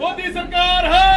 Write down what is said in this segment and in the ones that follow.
ਮੋਦੀ ਸਰਕਾਰ ਹੈ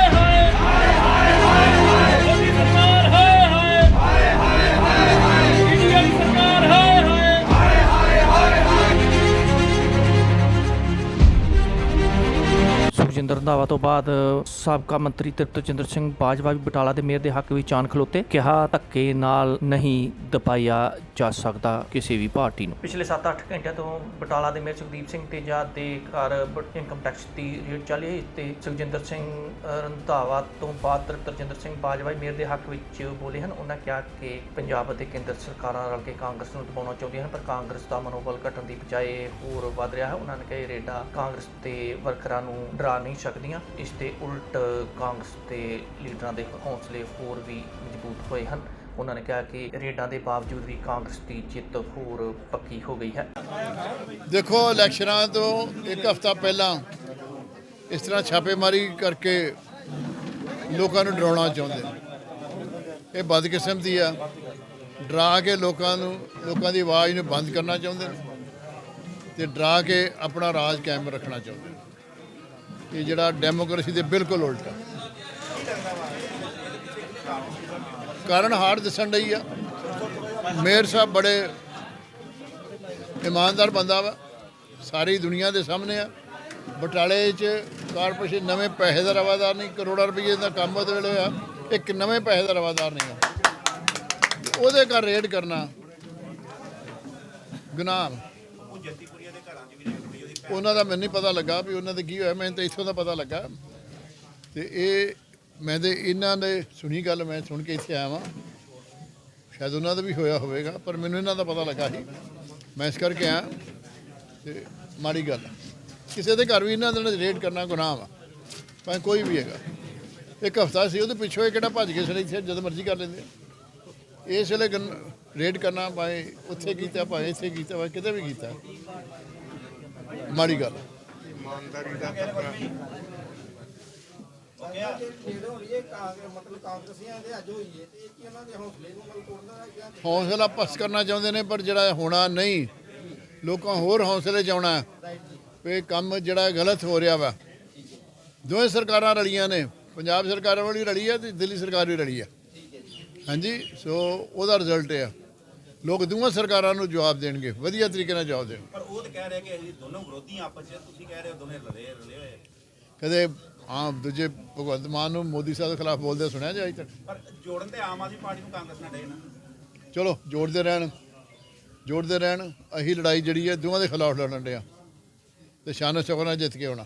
ਰੰਧਾਵਾ ਤੋਂ ਬਾਅਦ ਸਾਬਕਾ ਮੰਤਰੀ ਤ੍ਰਿਪਤਜਿੰਦਰ ਸਿੰਘ ਬਾਜਵਾ ਵੀ ਬਟਾਲਾ ਦੇ ਮੇਅਰ ਦੇ ਹੱਕ ਵਿੱਚ ਆਣ ਖਲੋਤੇ, ਕਿਹਾ ਧੱਕੇ ਨਾਲ ਨਹੀਂ ਦਬਾਇਆ ਜਾ ਸਕਦਾ ਕਿਸੇ ਵੀ ਪਾਰਟੀ ਨੂੰ। ਪਿਛਲੇ 7-8 ਘੰਟਿਆਂ ਤੋਂ ਬਟਾਲਾ ਦੇ ਮੇਅਰ ਸੁਖਦੀਪ ਸਿੰਘ ਤੇਜਾ ਦੇ ਘਰ ਇਨਕਮ ਟੈਕਸ ਦੀ ਰੇਡ ਚੱਲ ਰਹੀ ਤੇ ਸੁਖਜਿੰਦਰ ਸਿੰਘ ਰੰਧਾਵਾ ਤੋਂ ਬਾਅਦ ਤ੍ਰਿਪਤ ਤ੍ਰਿਪਤਜਿੰਦਰ ਸਿੰਘ ਬਾਜਵਾ ਮੇਅਰ ਦੇ ਹੱਕ ਵਿੱਚ ਬੋਲੇ ਹਨ। ਉਹਨਾਂ ਕਿਹਾ ਕਿ ਪੰਜਾਬ ਅਤੇ ਕੇਂਦਰ ਸਰਕਾਰਾਂ ਰਲ ਕੇ ਕਾਂਗਰਸ ਨੂੰ ਦਬਾਉਣਾ ਚਾਹੁੰਦੀਆਂ ਹਨ, ਪਰ ਕਾਂਗਰਸ ਦਾ ਮਨੋਬਲ ਘਟਣ ਦੀ ਬਜਾਏ ਹੋਰ ਵੱਧ ਰਿਹਾ ਹੈ। ਉਹਨਾਂ ਨੇ ਕਿਹਾ ਇਹ ਰੇਡਾਂ ਕਾਂਗਰਸ ਤੇ ਵਰਕਰਾਂ ਨੂੰ ਡਰਾ ਨਹੀਂ ਸਕਦੀਆਂ। ਇਸ ਦੇ ਉਲਟ ਕਾਂਗਰਸ ਦੇ ਲੀਡਰਾਂ ਦੇ ਹੌਸਲੇ ਹੋਰ ਵੀ ਮਜ਼ਬੂਤ ਹੋਏ ਹਨ। ਉਹਨਾਂ ਨੇ ਕਿਹਾ ਕਿ ਰੇਡਾਂ ਦੇ ਬਾਵਜੂਦ ਵੀ ਕਾਂਗਰਸ ਦੀ ਜਿੱਤ ਹੋਰ ਪੱਕੀ ਹੋ ਗਈ ਹੈ। ਦੇਖੋ, ਇਲੈਕਸ਼ਨਾਂ ਤੋਂ ਇੱਕ ਹਫ਼ਤਾ ਪਹਿਲਾਂ ਇਸ ਤਰ੍ਹਾਂ ਛਾਪੇਮਾਰੀ ਕਰਕੇ ਲੋਕਾਂ ਨੂੰ ਡਰਾਉਣਾ ਚਾਹੁੰਦੇ ਨੇ। ਇਹ ਬਦਕਿਸਮਤੀ ਆ। ਡਰਾ ਕੇ ਲੋਕਾਂ ਨੂੰ, ਲੋਕਾਂ ਦੀ ਆਵਾਜ਼ ਨੂੰ ਬੰਦ ਕਰਨਾ ਚਾਹੁੰਦੇ ਨੇ ਤੇ ਡਰਾ ਕੇ ਆਪਣਾ ਰਾਜ ਕਾਇਮ ਰੱਖਣਾ ਚਾਹੁੰਦੇ ਨੇ। ਇਹ ਜਿਹੜਾ ਡੈਮੋਕ੍ਰੇਸੀ ਦੇ ਬਿਲਕੁਲ ਉਲਟ ਆ। ਕਾਰਨ ਹਾਰ ਦਿਸਣ ਲਈ ਆ। ਮੇਅਰ ਸਾਹਿਬ ਬੜੇ ਇਮਾਨਦਾਰ ਬੰਦਾ ਵਾ। ਸਾਰੀ ਦੁਨੀਆ ਦੇ ਸਾਹਮਣੇ ਆ। ਬਟਾਲੇ 'ਚ ਕਾਰਪੋਰੇਸ਼ਨ ਨਵੇਂ ਪੈਸੇ ਦਾ ਰਵਾਦਾਰ ਨਹੀਂ, ਕਰੋੜਾਂ ਰੁਪਏ ਦਾ ਕੰਮ ਉਹਦੇ ਵੇਲੇ ਹੋਇਆ। ਇੱਕ ਨਵੇਂ ਪੈਸੇ ਦਾ ਰਵਾਦਾਰ ਨਹੀਂ ਆ। ਉਹਦੇ ਘਰ ਰੇਡ ਕਰਨਾ। ਗੁਨਾਹ। ਵਾ। ਉਹਨਾਂ ਦਾ ਮੈਨੂੰ ਨਹੀਂ ਪਤਾ ਲੱਗਾ ਵੀ ਉਹਨਾਂ ਦੇ ਕੀ ਹੋਇਆ, ਮੈਨੂੰ ਤਾਂ ਇੱਥੋਂ ਦਾ ਪਤਾ ਲੱਗਾ। ਤੇ ਇਹ ਮੈਂ ਤੇ ਇਹਨਾਂ ਦੇ ਸੁਣੀ ਗੱਲ, ਮੈਂ ਸੁਣ ਕੇ ਇੱਥੇ ਆਇਆ ਵਾਂ। ਸ਼ਾਇਦ ਉਹਨਾਂ ਦਾ ਵੀ ਹੋਇਆ ਹੋਵੇਗਾ, ਪਰ ਮੈਨੂੰ ਇਹਨਾਂ ਦਾ ਪਤਾ ਲੱਗਾ ਸੀ। ਮੈਂ ਇਸ ਕਰਕੇ ਆਇਆ, ਤੇ ਮਾੜੀ ਗੱਲ ਕਿਸੇ ਦੇ ਘਰ ਵੀ ਇਹਨਾਂ ਦੇ ਨਾਲ ਰੇਡ ਕਰਨਾ ਗੁਨਾਹ ਵਾ, ਭਾਵੇਂ ਕੋਈ ਵੀ ਹੈਗਾ। ਇੱਕ ਹਫਤਾ ਸੀ, ਉਹਦੇ ਪਿੱਛੋਂ ਇਹ ਕਿਹੜਾ ਭੱਜ ਕੇ ਸੀ ਇੱਥੇ, ਜਦੋਂ ਮਰਜ਼ੀ ਕਰ ਲੈਂਦੇ ਇਸ ਵੇਲੇ ਗਨ- ਰੇਡ ਕਰਨਾ, ਭਾਵੇਂ ਉੱਥੇ ਕੀਤਾ, ਭਾਵੇਂ ਇੱਥੇ ਕੀਤਾ, ਭਾਵੇਂ ਕਿਤੇ ਵੀ ਕੀਤਾ। ਮਾੜੀ ਗੱਲ। ਦੇ ਦੇ ਹੌਸਲੇ ਨੂੰ ਮਤਲਬ ਤੋੜਨ ਦਾ ਜਾਂ ਹੌਸਲਾ ਪਸ ਕਰਨਾ ਚਾਹੁੰਦੇ ਨੇ ਪਰ ਜਿਹੜਾ ਹੋਣਾ ਨਹੀਂ। ਲੋਕਾਂ ਹੋਰ ਹੌਸਲੇ 'ਚ ਆਉਣਾ। ਵੀ ਕੰਮ ਜਿਹੜਾ ਗਲਤ ਹੋ ਰਿਹਾ ਵਾ। ਦੋਵੇਂ ਸਰਕਾਰਾਂ ਰਲੀਆਂ ਨੇ। ਪੰਜਾਬ ਸਰਕਾਰ ਵਾਲੀ ਰਲੀ ਹੈ ਤੇ ਦਿੱਲੀ ਸਰਕਾਰ ਵੀ ਰਲੀ ਹੈ ਹਾਂਜੀ ਸੋ ਉਹਦਾ ਰਿਜ਼ਲਟ ਹੈ ਲੋਕ ਦੋਵਾਂ ਸਰਕਾਰਾਂ ਨੂੰ ਜਵਾਬ ਦੇਣਗੇ ਵਧੀਆ ਤਰੀਕੇ ਨਾਲ ਜਵਾਬ ਦੇਣਗੇ। ਪਰ ਉਹ ਤਾਂ ਕਹਿ ਰਿਹਾ ਕਿ ਅਸੀਂ ਦੋਨੋਂ ਵਿਰੋਧੀ ਆਪਸ ਵਿੱਚ ਤੁਸੀਂ ਕਹਿ ਰਹੇ ਹੋ ਦੋਨੇ ਰਲੇ ਰਲੇ ਹੋਏ। ਕਦੇ ਆਮ ਦੂਜੇ ਭਗਵੰਤ ਮਾਨ ਨੂੰ ਮੋਦੀ ਸਾਹਿਬ ਦੇ ਖਿਲਾਫ ਬੋਲਦੇ ਸੁਣਿਆ ਜੀ ਅੱਜ ਤੱਕ ਪਰ ਜੋੜਨ ਤੇ ਆਮ ਆਦਮੀ ਪਾਰਟੀ ਨੂੰ ਕਾਂਗਰਸ ਨਾਲ ਡੇ ਨਾ। ਚਲੋ ਜੋੜਦੇ ਰਹਿਣ ਜੋੜਦੇ ਰਹਿਣ। ਅਹੀ ਲੜਾਈ ਜਿਹੜੀ ਹੈ ਦੋਵਾਂ ਦੇ ਖਿਲਾਫ ਲੜਨ ਡਿਆ ਤੇ ਸ਼ਾਨੋ ਸ਼ੌਕਤ ਨਾਲ ਜਿੱਤ ਕੇ ਆਉਣਾ।